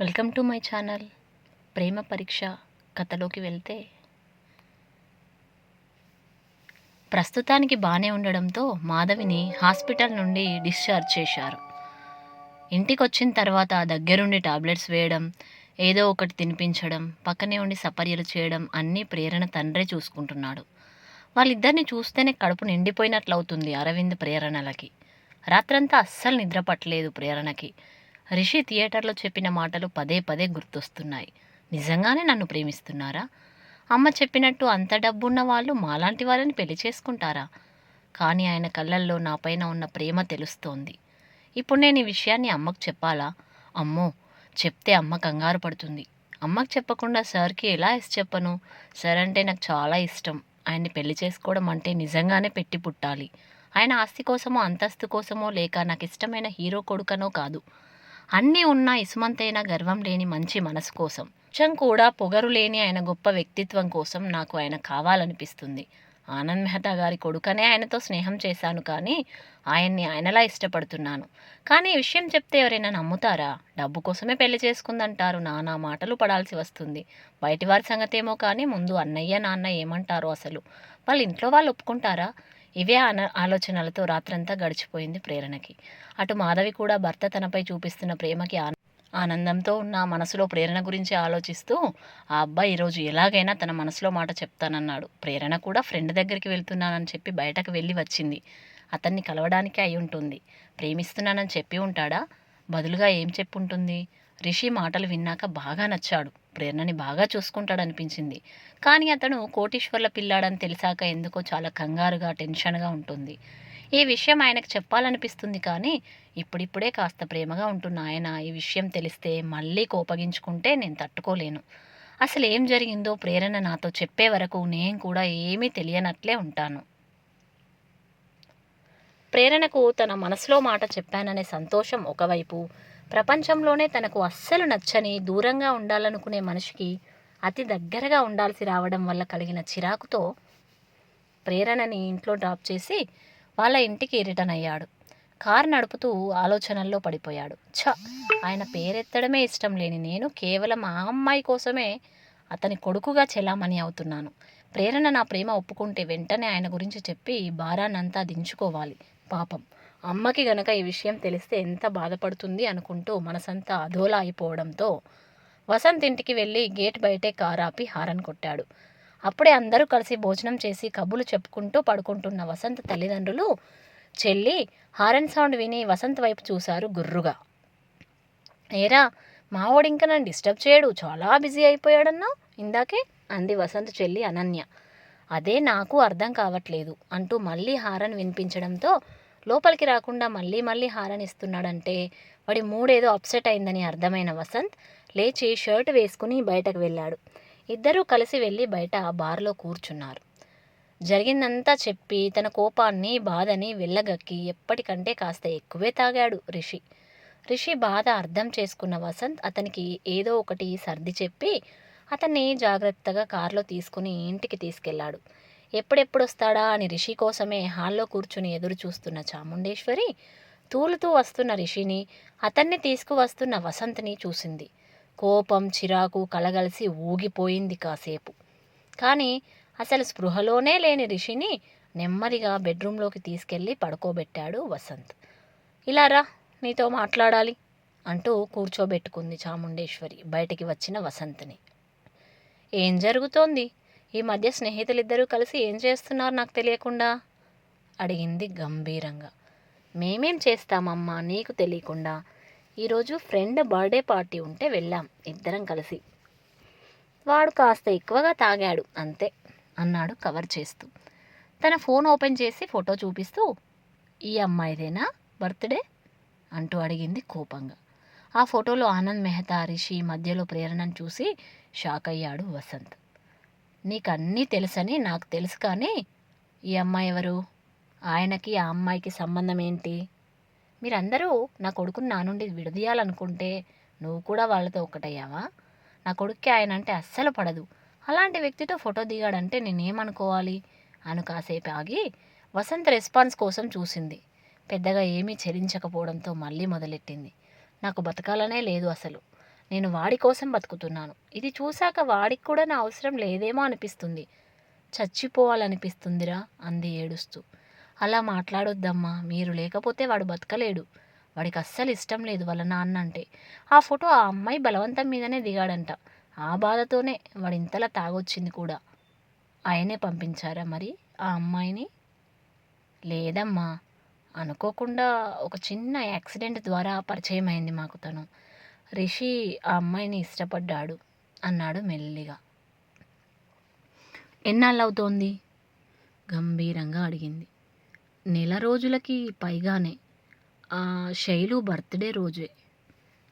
Welcome to my channel. ప్రేమ పరీక్ష కథలోకి వెళ్తే ప్రస్తుతానికి బాగానే ఉండడంతో మాధవిని హాస్పిటల్ నుండి డిశ్చార్జ్ చేశారు. ఇంటికి వచ్చిన తర్వాత దగ్గరుండి టాబ్లెట్స్ వేయడం ఏదో ఒకటి తినిపించడం పక్కనే ఉండి సపర్యలు చేయడం అన్నీ ప్రేరణ తండ్రే చూసుకుంటున్నాడు. వాళ్ళిద్దరిని చూస్తేనే కడుపు నిండిపోయినట్లు అవుతుంది అరవింద్ ప్రేరణలకి. రాత్రంతా అస్సలు నిద్ర పట్టలేదు ప్రేరణకి. రిషి థియేటర్లో చెప్పిన మాటలు పదే పదే గుర్తొస్తున్నాయి. నిజంగానే నన్ను ప్రేమిస్తున్నారా? అమ్మ చెప్పినట్టు అంత డబ్బున్న వాళ్ళు మాలాంటి వాళ్ళని పెళ్ళి చేసుకుంటారా? కానీ ఆయన కళ్ళల్లో నాపైన ఉన్న ప్రేమ తెలుస్తోంది. ఇప్పుడు నేను ఈ విషయాన్ని అమ్మకు చెప్పాలా? అమ్మో చెప్తే అమ్మ కంగారు పడుతుంది. అమ్మకు చెప్పకుండా సార్కి ఎలా ఇసి చెప్పను? సార్ అంటే నాకు చాలా ఇష్టం. ఆయన్ని పెళ్ళి చేసుకోవడం అంటే నిజంగానే పెట్టి పుట్టాలి. ఆయన ఆస్తి కోసమో అంతస్తు కోసమో లేక నాకు ఇష్టమైన హీరో కొడుకనో కాదు. అన్నీ ఉన్న ఇసుమంతైన గర్వం లేని మంచి మనసు కోసం. కొంచెం కూడా పొగరు లేని ఆయన గొప్ప వ్యక్తిత్వం కోసం నాకు ఆయన కావాలనిపిస్తుంది. ఆనంద్ మెహతా గారి కొడుకనే ఆయనతో స్నేహం చేశాను కానీ ఆయన్ని ఆయనలా ఇష్టపడుతున్నాను. కానీ ఈ విషయం చెప్తే ఎవరైనా నమ్ముతారా? డబ్బు కోసమే పెళ్ళి చేసుకుందంటారు. నానా మాటలు పడాల్సి వస్తుంది. బయటి వారి సంగతేమో కానీ ముందు అన్నయ్య నాన్న ఏమంటారో అసలు? వాళ్ళ ఇంట్లో వాళ్ళు ఒప్పుకుంటారా? ఇవే ఆన ఆలోచనలతో రాత్రంతా గడిచిపోయింది ప్రేరణకి. అటు మాధవి కూడా భర్త తనపై చూపిస్తున్న ప్రేమకి ఆన ఆనందంతో ఉన్న మనసులో ప్రేరణ గురించి ఆలోచిస్తూ ఆ అబ్బాయి ఈరోజు ఎలాగైనా తన మనసులో మాట చెప్తానన్నాడు. ప్రేరణ కూడా ఫ్రెండ్ దగ్గరికి వెళ్తున్నానని చెప్పి బయటకు వెళ్ళి వచ్చింది. అతన్ని కలవడానికే అయి ఉంటుంది. ప్రేమిస్తున్నానని చెప్పి ఉంటాడా? బదులుగా ఏం చెప్పుంటుంది? రిషి మాటలు విన్నాక బాగా నచ్చాడు. ప్రేరణని బాగా చూసుకుంటాడనిపించింది. కానీ అతను కోటీశ్వర్ల పిల్లాడని తెలిసాక ఎందుకో చాలా కంగారుగా టెన్షన్గా ఉంటుంది. ఈ విషయం ఆయనకు చెప్పాలనిపిస్తుంది కానీ ఇప్పుడిప్పుడే కాస్త ప్రేమగా ఉంటున్న ఆయన ఈ విషయం తెలిస్తే మళ్ళీ కోపగించుకుంటే నేను తట్టుకోలేను. అసలు ఏం జరిగిందో ప్రేరణ నాతో చెప్పే వరకు నేను కూడా ఏమీ తెలియనట్లే ఉంటాను. ప్రేరణకు తన మనసులో మాట చెప్పాననే సంతోషం ఒకవైపు ప్రపంచంలోనే తనకు అస్సలు నచ్చని దూరంగా ఉండాలనుకునే మనిషికి అతి దగ్గరగా ఉండాల్సి రావడం వల్ల కలిగిన చిరాకుతో ప్రేరణని ఇంట్లో డ్రాప్ చేసి వాళ్ళ ఇంటికి రిటర్న్ అయ్యాడు. కారు నడుపుతూ ఆలోచనల్లో పడిపోయాడు. ఛ! ఆయన పేరెత్తడమే ఇష్టం లేని నేను కేవలం ఆ అమ్మాయి కోసమే అతని కొడుకుగా చెలామణి అవుతున్నాను. ప్రేరణ నా ప్రేమ ఒప్పుకుంటే వెంటనే ఆయన గురించి చెప్పి భారాన్నంతా దించుకోవాలి. పాపం. అమ్మకి గనక ఈ విషయం తెలిస్తే ఎంత బాధపడుతుంది అనుకుంటూ మనసంతా అధోలా అయిపోవడంతో వసంత్ ఇంటికి వెళ్ళి గేట్ బయటే కారు ఆపి హారన్ కొట్టాడు. అప్పుడే అందరూ కలిసి భోజనం చేసి కబులు చెప్పుకుంటూ పడుకుంటున్న వసంత్ తల్లిదండ్రులు చెల్లి హారన్ సౌండ్ విని వసంత్ వైపు చూశారు గుర్రుగా. ఏరా మావోడు ఇంకా నన్ను డిస్టర్బ్ చేయడు చాలా బిజీ అయిపోయాడన్నా? ఇందాకే అంది వసంత్ చెల్లి అనన్య. అదే నాకు అర్థం కావట్లేదు అంటూ మళ్ళీ హారన్ వినిపించడంతో లోపలికి రాకుండా మళ్ళీ మళ్ళీ హారనిస్తున్నాడంటే వాడి మూడేదో అప్సెట్ అయిందని అర్థమైన వసంత్ లేచి షర్ట్ వేసుకుని బయటకు వెళ్ళాడు. ఇద్దరూ కలిసి వెళ్ళి బయట బార్లో కూర్చున్నారు. జరిగిందంతా చెప్పి తన కోపాన్ని బాధని వెళ్ళగక్కి ఎప్పటికంటే కాస్త ఎక్కువే తాగాడు రిషి. రిషి బాధ అర్థం చేసుకున్న వసంత్ అతనికి ఏదో ఒకటి సర్ది చెప్పి అతన్ని జాగ్రత్తగా కారులో తీసుకుని ఇంటికి తీసుకెళ్ళాడు ఎప్పుడెప్పుడు వస్తాడా అని రిషి కోసమే హాల్లో కూర్చుని ఎదురు చూస్తున్న చాముండేశ్వరి తూలుతూ వస్తున్న రిషిని అతన్ని తీసుకువస్తున్న వసంత్ని చూసింది. కోపం చిరాకు కలగలిసి ఊగిపోయింది కాసేపు. కానీ అసలు స్పృహలోనే లేని రిషిని నెమ్మదిగా బెడ్రూమ్లోకి తీసుకెళ్ళి పడుకోబెట్టాడు వసంత్. ఇలా రా నీతో మాట్లాడాలి అంటూ కూర్చోబెట్టుకుంది చాముండేశ్వరి బయటికి వచ్చిన వసంత్ని. ఏం జరుగుతోంది? ఈ మధ్య స్నేహితులిద్దరూ కలిసి ఏం చేస్తున్నారు నాకు తెలియకుండా? అడిగింది గంభీరంగా. మేమేం చేస్తామమ్మా నీకు తెలియకుండా? ఈరోజు ఫ్రెండ్ బర్త్డే పార్టీ ఉంటే వెళ్ళాం ఇద్దరం కలిసి. వాడు కాస్త ఎక్కువగా తాగాడు అంతే అన్నాడు కవర్ చేస్తూ. తన ఫోన్ ఓపెన్ చేసి ఫోటో చూపిస్తూ ఈ అమ్మాయిదేనా బర్త్డే? అంటూ అడిగింది కోపంగా. ఆ ఫోటోలో ఆనంద్ మెహతా రిషి మధ్యలో ప్రేరణను చూసి షాక్ అయ్యాడు వసంత్. నీకు అన్నీ తెలుసని నాకు తెలుసు కానీ ఈ అమ్మాయి ఎవరు? ఆయనకి ఆ అమ్మాయికి సంబంధం ఏంటి? మీరందరూ నా కొడుకుని నా నుండి విడదీయాలనుకుంటే నువ్వు కూడా వాళ్ళతో ఒకటయ్యావా నా కొడుక్కి ఆయన అంటే అస్సలు పడదు. అలాంటి వ్యక్తితో ఫోటో దిగాడంటే నేనేమనుకోవాలి? అను కాసేపు ఆగి వసంత్ రెస్పాన్స్ కోసం చూసింది. పెద్దగా ఏమీ చెలించకపోవడంతో మళ్ళీ మొదలెట్టింది. నాకు బతకాలనే లేదు అసలు. నేను వాడి కోసం బతుకుతున్నాను. ఇది చూశాక వాడికి కూడా నా అవసరం లేదేమో అనిపిస్తుంది. చచ్చిపోవాలనిపిస్తుందిరా అంది ఏడుస్తూ. అలా మాట్లాడొద్దమ్మా మీరు లేకపోతే వాడు బతకలేడు. వాడికి అస్సలు ఇష్టం లేదు వాళ్ళ నాన్న అంటే ఆ ఫోటో ఆ అమ్మాయి బలవంతం మీదనే దిగాడంట. ఆ బాధతోనే వాడు ఇంతలా తాగొచ్చింది కూడా. ఆయనే పంపించారా మరి ఆ అమ్మాయిని? లేదమ్మా అనుకోకుండా ఒక చిన్న యాక్సిడెంట్ ద్వారా పరిచయం అయింది మాకు తను. రిషి ఆ అమ్మాయిని ఇష్టపడ్డాడు అన్నాడు మెల్లిగా. ఎన్నాళ్ళవుతోంది? గంభీరంగా అడిగింది. నెల రోజులకి పైగానే. ఆ శైలు బర్త్డే రోజే.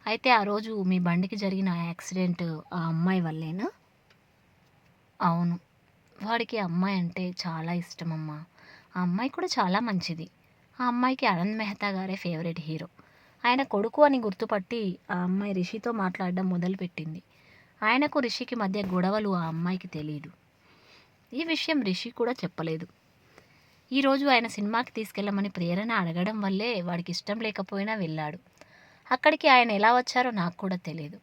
అయితే ఆ రోజు మీ బండికి జరిగిన యాక్సిడెంట్ ఆ అమ్మాయి వల్లేనా? అవును. వాడికి అమ్మాయి అంటే చాలా ఇష్టమమ్మా. ఆ అమ్మాయి కూడా చాలా మంచిది. ఆ అమ్మాయికి అనంద్ మెహతా గారే ఫేవరెట్ హీరో. ఆయన కొడుకు అని గుర్తుపట్టి ఆ అమ్మాయి రిషితో మాట్లాడడం మొదలుపెట్టింది. ఆయనకు రిషికి మధ్య గొడవలు ఆ అమ్మాయికి తెలియదు ఈ విషయం రిషి కూడా చెప్పలేదు. ఈరోజు ఆయన సినిమాకి తీసుకెళ్ళమని ప్రేరణ అడగడం వల్లే వాడికి ఇష్టం లేకపోయినా వెళ్ళాడు. అక్కడికి ఆయన ఎలా వచ్చారో నాకు కూడా తెలియదు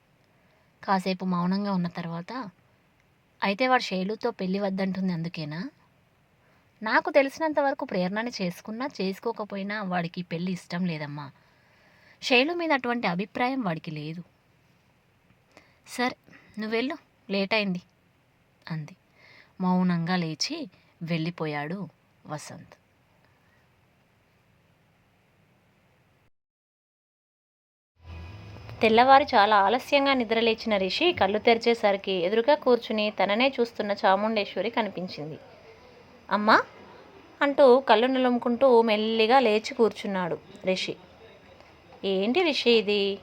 కాసేపు మౌనంగా ఉన్న తర్వాత అయితే వాడు శైలుతో పెళ్ళి వద్దంటుంది అందుకేనా? నాకు తెలిసినంత వరకు ప్రేరణని చేసుకున్నా చేసుకోకపోయినా వాడికి పెళ్ళి ఇష్టం లేదమ్మా. శైలు మీద అటువంటి అభిప్రాయం వాడికి లేదు. సరే నువ్వెళ్ళు లేట్ అయింది అంది. మౌనంగా లేచి వెళ్ళిపోయాడు వసంత్. తెల్లవారు చాలా ఆలస్యంగా నిద్రలేచిన రిషి కళ్ళు తెరిచేసరికి ఎదురుగా కూర్చుని తననే చూస్తున్న చాముండేశ్వరి కనిపించింది. అమ్మా అంటూ కళ్ళు నిలుముకుంటూ మెల్లిగా లేచి కూర్చున్నాడు రిషి. ఏంటి రిషి ఇది?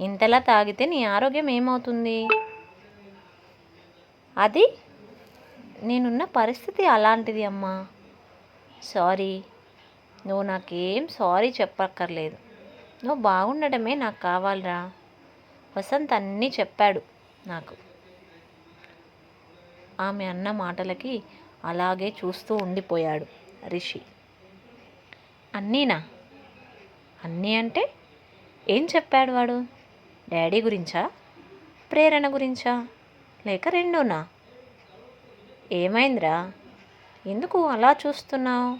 ఇంతలా తాగితే నీ ఆరోగ్యం ఏమవుతుంది? అది నేనున్న పరిస్థితి అలాంటిది అమ్మా. సారీ. నువ్వు నాకేం సారీ చెప్పక్కర్లేదు. నువ్వు బాగుండడమే నాకు కావాలిరా. వసంత్ అన్నీ చెప్పాడు నాకు. ఆమె అన్న మాటలకి అలాగే చూస్తూ ఉండిపోయాడు రిషి. అన్నీనా? అన్నీ అంటే ఏం చెప్పాడు వాడు? డాడీ గురించా? ప్రేరణ గురించా? లేక రెండునా? ఏమైందిరా? ఎందుకు అలా చూస్తున్నావు?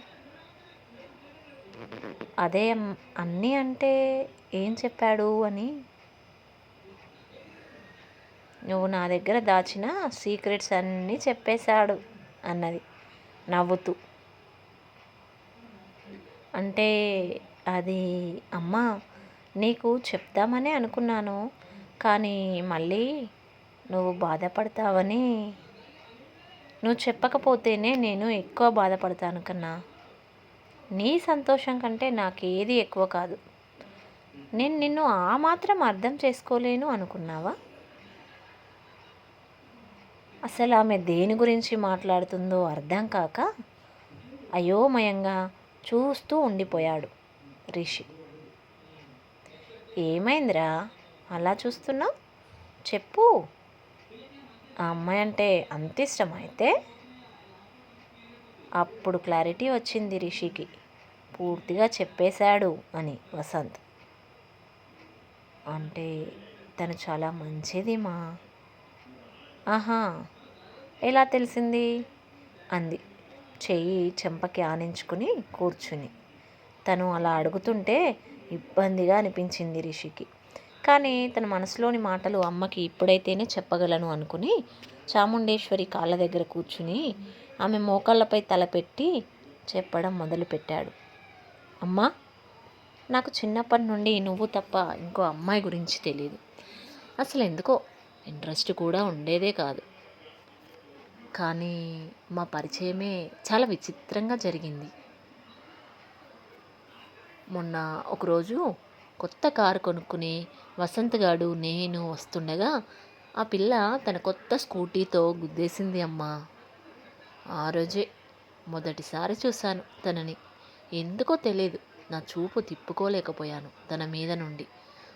అదే అన్నీ అంటే ఏం చెప్పాడు అని? నువ్వు నా దగ్గర దాచిన సీక్రెట్స్ అన్నీ చెప్పేశాడు అన్నది. నవ్వుతూ. అంటే అది అమ్మా నీకు చెప్దామనే అనుకున్నాను. కానీ మళ్ళీ నువ్వు బాధపడతావని నువ్వు చెప్పకపోతేనే నేను ఎక్కువ బాధపడతాను కన్నా. నీ సంతోషం కంటే నాకేది ఎక్కువ కాదు. నేను నిన్ను ఆ మాత్రం అర్థం చేసుకోలేను అనుకున్నావా? అసలు ఆమె దేని గురించి మాట్లాడుతుందో అర్థం కాక అయోమయంగా చూస్తూ ఉండిపోయాడు రిషి. ఏమైందిరా? అలా చూస్తున్నావు? చెప్పు. ఆ అమ్మాయి అంటే అంత ఇష్టం అయితే? అప్పుడు క్లారిటీ వచ్చింది రిషికి. పూర్తిగా చెప్పేశాడు అని వసంత్. అంటే తను చాలా మంచిది మా ఆహా ఎలా తెలిసింది? అంది. చెయ్యి చెంపకి ఆనించుకుని కూర్చుని. తను అలా అడుగుతుంటే ఇబ్బందిగా అనిపించింది రిషికి. కానీ తన మనసులోని మాటలు అమ్మకి ఇప్పుడైతేనే చెప్పగలను అనుకుని చాముండేశ్వరి కాళ్ళ దగ్గర కూర్చుని ఆమె మోకాళ్ళపై తలపెట్టి చెప్పడం మొదలుపెట్టాడు. అమ్మా నాకు చిన్నప్పటి నుండి నువ్వు తప్ప ఇంకో అమ్మాయి గురించి తెలియదు అసలు ఎందుకో ఇంట్రెస్ట్ కూడా ఉండేదే కాదు. కానీ మా పరిచయమే చాలా విచిత్రంగా జరిగింది. మొన్న ఒకరోజు కొత్త కారు కొనుక్కుని వసంత్ గాడు నేను వస్తుండగా ఆ పిల్ల తన కొత్త స్కూటీతో గుద్దేసింది అమ్మా. ఆ రోజే మొదటిసారి చూశాను తనని. ఎందుకో తెలియదు నా చూపు తిప్పుకోలేకపోయాను తన మీద నుండి.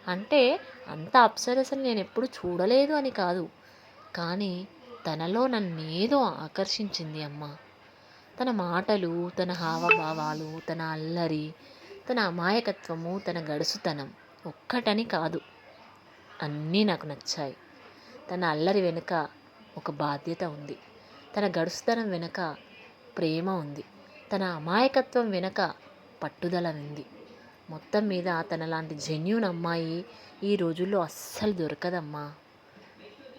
అంటే అంత అప్సరసని నేను ఎప్పుడు చూడలేదు అని కాదు. కానీ తనలో నన్నేదో ఆకర్షించింది అమ్మ. తన మాటలు తన హావభావాలు తన అల్లరి తన అమాయకత్వము తన గడుసుతనం ఒక్కటని కాదు. అన్నీ నాకు నచ్చాయి. తన అల్లరి వెనుక ఒక బాధ్యత ఉంది. తన గడుసుతనం వెనుక ప్రేమ ఉంది. తన అమాయకత్వం వెనుక పట్టుదల ఉంది. మొత్తం మీద తనలాంటి జెన్యున్ అమ్మాయి ఈ రోజుల్లో అస్సలు దొరకదమ్మా.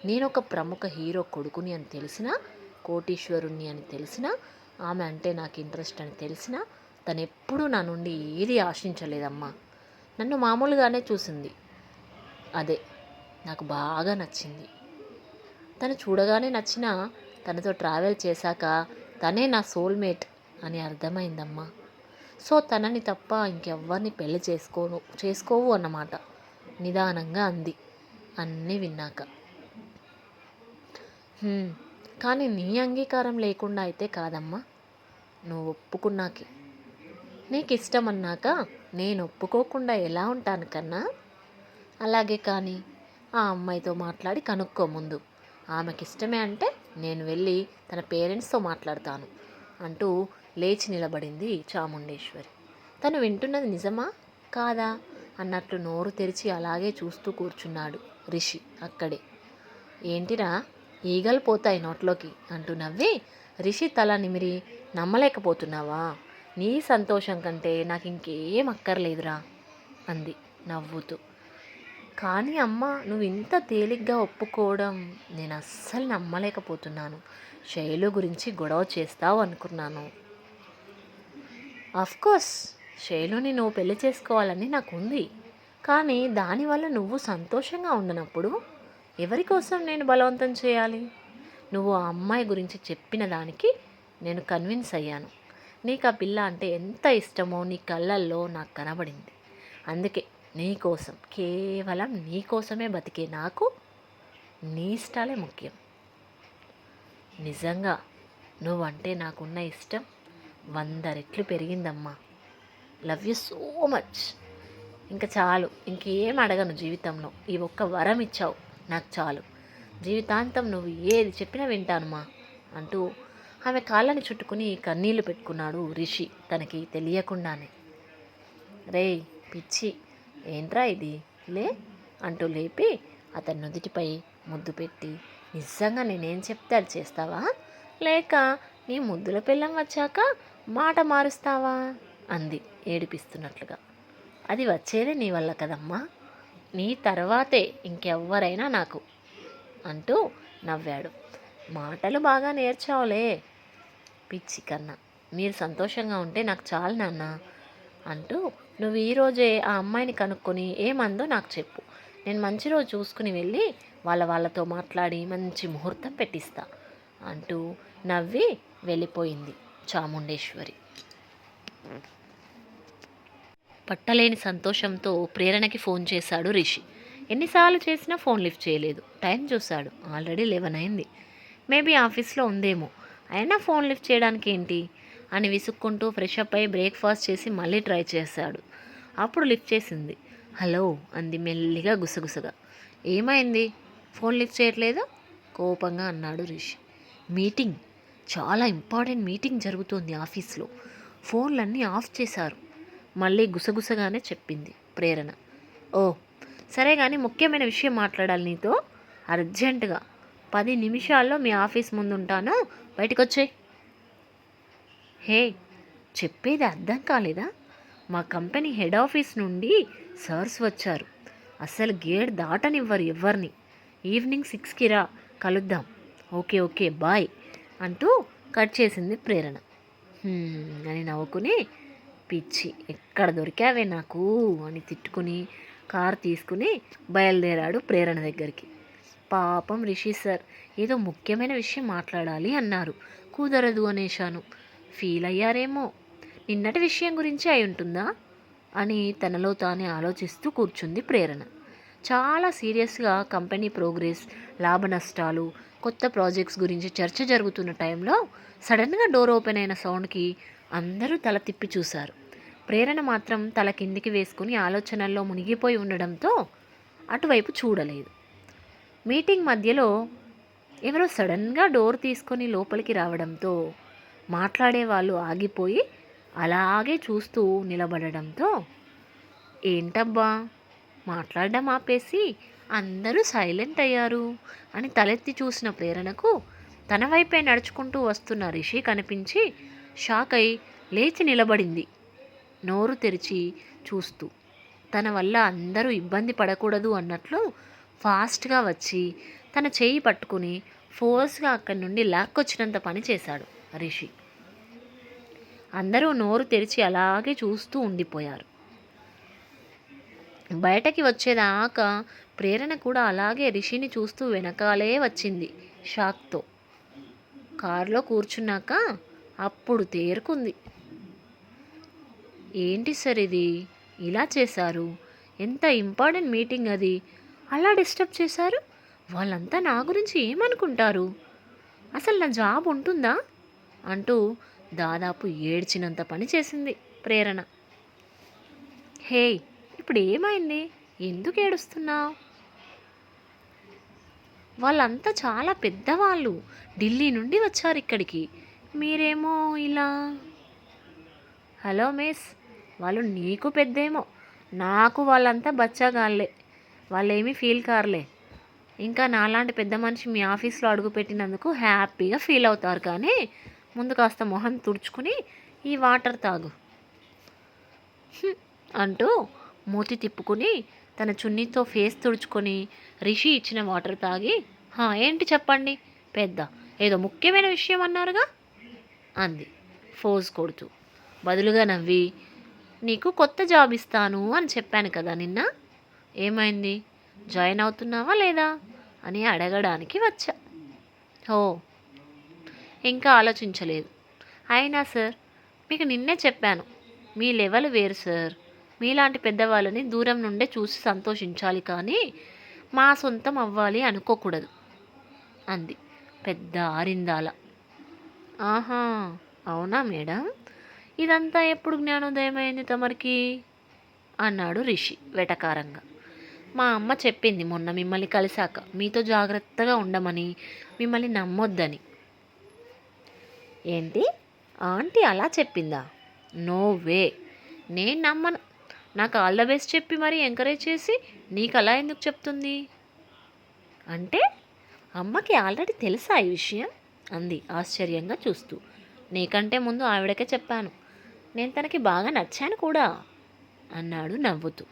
నేను ఒక ప్రముఖ హీరో కొడుకుని అని తెలిసినా కోటీశ్వరుణ్ణి అని తెలిసినా ఆమె అంటే నాకు ఇంట్రెస్ట్ అని తెలిసినా తను ఎప్పుడూ నా నుండి ఏది ఆశించలేదమ్మా. నన్ను మామూలుగానే చూసింది. అదే నాకు బాగా నచ్చింది. తను చూడగానే నచ్చిన తనతో ట్రావెల్ చేశాక తనే నా సోల్మేట్ అని అర్థమైందమ్మా. సో తనని తప్ప ఇంకెవ్వరిని పెళ్ళి చేసుకోను చేసుకోవు అన్నమాట. నిదానంగా అంది. అన్నీ విన్నాక. కానీ నీ అంగీకారం లేకుండా అయితే కాదమ్మా. నువ్వు ఒప్పుకున్నాకే. నీకు ఇష్టం అన్నాక నేను ఒప్పుకోకుండా ఎలా ఉంటాను కన్నా? అలాగే కానీ ఆ అమ్మాయితో మాట్లాడి కనుక్కో ముందు. ఆమెకి ఇష్టమే అంటే నేను వెళ్ళి తన పేరెంట్స్తో మాట్లాడతాను అంటూ లేచి నిలబడింది చాముండేశ్వరి. తను వింటున్నది నిజమా? కాదా? అన్నట్లు నోరు తెరిచి అలాగే చూస్తూ కూర్చున్నాడు రిషి అక్కడే. ఏంటిరా? ఈగలు పోతాయి నోట్లోకి అంటూ నవ్వి రిషి తల నిమిరి నమ్మలేకపోతున్నావా? నీ సంతోషం కంటే నాకు ఇంకేం అక్కర్లేదురా అంది నవ్వుతూ. కానీ అమ్మ నువ్వు ఇంత తేలిగ్గా ఒప్పుకోవడం నేను అస్సలు నమ్మలేకపోతున్నాను. శైలు గురించి గొడవ చేస్తావు అనుకున్నాను. కోర్స్ శైలుని నువ్వు పెళ్ళి చేసుకోవాలని నాకు ఉంది కానీ దానివల్ల నువ్వు సంతోషంగా ఉండనప్పుడు ఎవరి కోసం నేను బలవంతం చేయాలి? నువ్వు ఆ అమ్మాయి గురించి చెప్పిన దానికి నేను కన్విన్స్ అయ్యాను. నీకు ఆ పిల్ల అంటే ఎంత ఇష్టమో నీ కళ్ళల్లో నాకు కనబడింది. అందుకే నీకోసం కేవలం నీ కోసమే బతికే నాకు నీ ఇష్టాలే ముఖ్యం. నిజంగా నువ్వంటే నాకున్న ఇష్టం వంద రెట్లు పెరిగిందమ్మా. Love you so much. ఇంకా చాలు ఇంకేం అడగను జీవితంలో. ఈ ఒక్క వరం ఇచ్చావు నాకు చాలు. జీవితాంతం నువ్వు ఏది చెప్పినా వింటానుమా అంటూ ఆమె కాళ్ళని చుట్టుకుని కన్నీళ్ళు పెట్టుకున్నాడు రిషి. తనకి తెలియకుండానే. రేయ్ పిచ్చి. ఏంట్రా ఇది? లే అంటూ లేపి అతని నుదుటిపై ముద్దు పెట్టి నిజంగా నేనేం చెప్తే అది చేస్తావా? లేక నీ ముద్దుల పిల్లం వచ్చాక మాట మారుస్తావా? అంది ఏడిపిస్తున్నట్లుగా. అది వచ్చేదే నీ వల్ల కదమ్మా. నీ తర్వాతే ఇంకెవ్వరైనా నాకు అంటూ నవ్వాడు. మాటలు బాగా నేర్చావులే. పిచ్చి కన్నా. మీరు సంతోషంగా ఉంటే నాకు చాలు నాన్న అంటూ నువ్వు ఈరోజే ఆ అమ్మాయిని కనుక్కొని ఏమందో నాకు చెప్పు. నేను మంచి రోజు చూసుకుని వెళ్ళి వాళ్ళ వాళ్ళతో మాట్లాడి మంచి ముహూర్తం పెట్టిస్తా అంటూ నవ్వి వెళ్ళిపోయింది చాముండేశ్వరి. పట్టలేని సంతోషంతో ప్రేరణకి ఫోన్ చేశాడు రిషి. ఎన్నిసార్లు చేసినా ఫోన్ లిఫ్ట్ చేయలేదు. టైం చూశాడు. ఆల్రెడీ లెవెన్ అయింది. మేబీ ఆఫీస్లో ఉందేమో. అయినా ఫోన్ లిఫ్ట్ చేయడానికి ఏంటి అని విసుక్కుంటూ ఫ్రెష్ అప్ అయి బ్రేక్ఫాస్ట్ చేసి మళ్ళీ ట్రై చేశాడు. అప్పుడు లిఫ్ట్ చేసింది. హలో అంది మెల్లిగా గుసగుసగా. ఏమైంది? ఫోన్ లిఫ్ట్ చేయట్లేదు? కోపంగా అన్నాడు రిషి. మీటింగ్? చాలా ఇంపార్టెంట్ మీటింగ్ జరుగుతోంది ఆఫీస్లో. ఫోన్లన్నీ ఆఫ్ చేశారు. మళ్ళీ గుసగుసగానే చెప్పింది ప్రేరణ. ఓ సరే కానీ ముఖ్యమైన విషయం మాట్లాడాలి నీతో. అర్జెంటుగా. పది నిమిషాల్లో మీ ఆఫీస్ ముందు ఉంటాను బయటకు వచ్చేయ్ హే చెప్పేది అర్థం కాలేదా? మా కంపెనీ హెడ్ ఆఫీస్ నుండి సర్స్ వచ్చారు. అసలు గేట్ దాటనివ్వరు ఎవరిని ఈవినింగ్ సిక్స్కి రా కలుద్దాం. ఓకే ఓకే బాయ్ అంటూ కట్ చేసింది ప్రేరణ. అని నవ్వుకుని పిచ్చి ఎక్కడ దొరికావే నాకు అని తిట్టుకుని కార్ తీసుకుని బయలుదేరాడు ప్రేరణ దగ్గరికి. పాపం రిషి సార్ ఏదో ముఖ్యమైన విషయం మాట్లాడాలి అన్నారు. కుదరదు అనేశాను. ఫీల్ అయ్యారేమో. నిన్నటి విషయం గురించి అయి ఉంటుందా? అని తనలో తానే ఆలోచిస్తూ కూర్చుంది ప్రేరణ. చాలా సీరియస్గా కంపెనీ ప్రోగ్రెస్ లాభ నష్టాలు కొత్త ప్రాజెక్ట్స్ గురించి చర్చ జరుగుతున్న టైంలో సడన్గా డోర్ ఓపెన్ అయిన సౌండ్కి అందరూ తల తిప్పి చూశారు. ప్రేరణ మాత్రం తల కిందికి వేసుకుని ఆలోచనల్లో మునిగిపోయి ఉండడంతో అటువైపు చూడలేదు. మీటింగ్ మధ్యలో ఎవరో సడన్గా డోర్ తీసుకొని లోపలికి రావడంతో మాట్లాడే వాళ్ళు ఆగిపోయి అలాగే చూస్తూ నిలబడడంతో ఏంటబ్బా? మాట్లాడడం ఆపేసి అందరూ సైలెంట్ అయ్యారు అని తలెత్తి చూసిన ప్రేరణకు తన వైపే నడుచుకుంటూ వస్తున్న రిషి కనిపించి షాక్ అయి లేచి నిలబడింది నోరు తెరిచి చూస్తూ. తన వల్ల అందరూ ఇబ్బంది పడకూడదు అన్నట్లు ఫాస్ట్గా వచ్చి తన చేయి పట్టుకుని ఫోర్స్గా అక్కడి నుండి లాక్కొచ్చినంత పని చేశాడు రిషి అందరూ నోరు తెరిచి అలాగే చూస్తూ ఉండిపోయారు. బయటకి వచ్చేదాకా ప్రేరణ కూడా అలాగే రిషిని చూస్తూ వెనకాలే వచ్చింది షాక్తో. కారులో కూర్చున్నాక అప్పుడు తేరుకుంది. ఏంటి సార్ ఇది? ఇలా చేశారు? ఎంత ఇంపార్టెంట్ మీటింగ్ అది? అలా డిస్టర్బ్ చేశారు? వాళ్ళంతా నా గురించి ఏమనుకుంటారు? అసలు నా జాబ్ ఉంటుందా? అంటూ దాదాపు ఏడ్చినంత పని చేసింది ప్రేరణ. హే ఇప్పుడు ఏమైంది? ఎందుకు ఏడుస్తున్నావు? వాళ్ళంతా చాలా పెద్దవాళ్ళు. ఢిల్లీ నుండి వచ్చారు ఇక్కడికి. మీరేమో ఇలా? హలో మిస్ వాళ్ళు నీకు పెద్దేమో. నాకు వాళ్ళంతా బచ్చగాళ్ళే. వాళ్ళేమీ ఫీల్ కారులే. ఇంకా నాలాంటి పెద్ద మనిషి మీ ఆఫీస్లో అడుగుపెట్టినందుకు హ్యాపీగా ఫీల్ అవుతారు కానీ ముందు కాస్త మొహం తుడుచుకుని ఈ వాటర్ తాగు. "హ్మ్" అంటూ మూతి తిప్పుకుని తన చున్నీతో ఫేస్ తుడుచుకొని రిషి ఇచ్చిన వాటర్ తాగి "హా, ఏంటి చెప్పండి? పెద్ద ఏదో ముఖ్యమైన విషయం అన్నారుగా? అంది. ఫోజ్ కొడుతూ బదులుగా నవ్వి నీకు కొత్త జాబ్ ఇస్తాను అని చెప్పాను కదా నిన్న? ఏమైంది? జాయిన్ అవుతున్నావా లేదా? అని అడగడానికి వచ్చా. ఓ ఇంకా ఆలోచించలేదు. అయినా సార్ మీకు నిన్నే చెప్పాను. మీ లెవెల్ వేరు సార్. మీలాంటి పెద్దవాళ్ళని దూరం నుండే చూసి సంతోషించాలి కానీ మా సొంతం అవ్వాలి అనుకోకూడదు అంది పెద్ద ఆరిందాల ఆహా అవునా మేడం? ఇదంతా ఎప్పుడు జ్ఞానోదయమైంది తమరికి? అన్నాడు రిషి వెటకారంగా. మా అమ్మ చెప్పింది మొన్న మిమ్మల్ని కలిశాక మీతో జాగ్రత్తగా ఉండమని మిమ్మల్ని నమ్మొద్దని. ఏంటి? ఆంటీ అలా చెప్పిందా? No way. నేను నమ్మను. నాకు ఆల్ ద బెస్ట్ చెప్పి మరీ ఎంకరేజ్ చేసి నీకు అలా ఎందుకు చెప్తుంది? అంటే అమ్మకి ఆల్రెడీ తెలుసా ఈ విషయం? అంది ఆశ్చర్యంగా చూస్తూ. నీకంటే ముందు ఆవిడకే చెప్పాను. నేను తనకి బాగా నచ్చాను కూడా అన్నాడు నవ్వుతూ.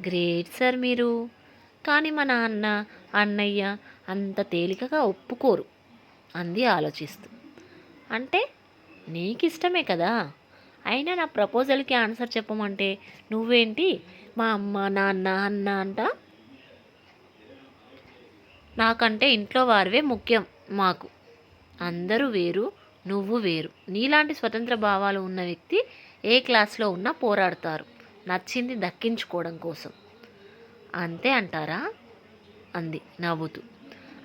గ్రేట్ సార్ మీరు. కానీ మా నాన్న అన్నయ్య అంత తేలికగా ఒప్పుకోరు అంది ఆలోచిస్తూ. అంటే నీకు ఇష్టమే కదా. అయినా నా ప్రపోజల్కి ఆన్సర్ చెప్పమంటే నువ్వేంటి? మా అమ్మ నాన్న అన్న అంట? నాకంటే ఇంట్లో వారివే ముఖ్యం మాకు. అందరూ వేరు నువ్వు వేరు. నీలాంటి స్వతంత్ర భావాలు ఉన్న వ్యక్తి ఏ క్లాస్లో ఉన్నా పోరాడతారు. నచ్చింది దక్కించుకోవడం కోసం. అంతే అంటారా? అంది నవ్వుతూ.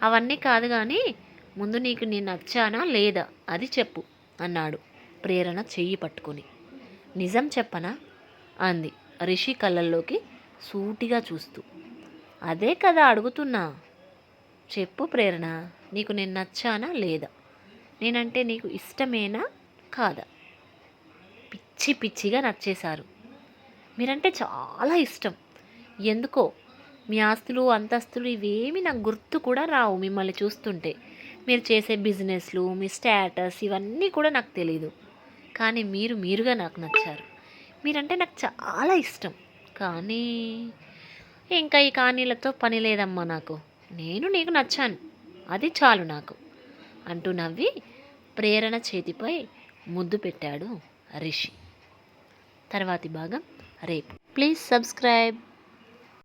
అవన్నీ కాదు కానీ ముందు నీకు నేను నచ్చానా లేదా అది చెప్పు అన్నాడు ప్రేరణ చెయ్యి పట్టుకొని. నిజం చెప్పనా? అంది రిషి కళ్ళల్లోకి సూటిగా చూస్తూ. అదే కదా అడుగుతున్నా. చెప్పు ప్రేరణ నీకు నేను నచ్చానా లేదా? నేనంటే నీకు ఇష్టమేనా కాదా? పిచ్చి పిచ్చిగా నచ్చేశారు. మీరంటే చాలా ఇష్టం. ఎందుకో? మీ ఆస్తులు అంతస్తులు ఇవేమి నాకు గుర్తు కూడా రావు మిమ్మల్ని చూస్తుంటే. మీరు చేసే బిజినెస్లు మీ స్టేటస్ ఇవన్నీ కూడా నాకు తెలియదు కానీ మీరు మీరుగా నాకు నచ్చారు. మీరంటే నాకు చాలా ఇష్టం. కానీ ఇంకా ఈ కానీలతో పని లేదమ్మా నాకు. నేను నీకు నచ్చాను. అది చాలు నాకు. అంటూ నవ్వి ప్రేరణ చేతిపై ముద్దు పెట్టాడు రిషి. తర్వాతి భాగం రేపు ప్లీజ్ సబ్స్క్రైబ్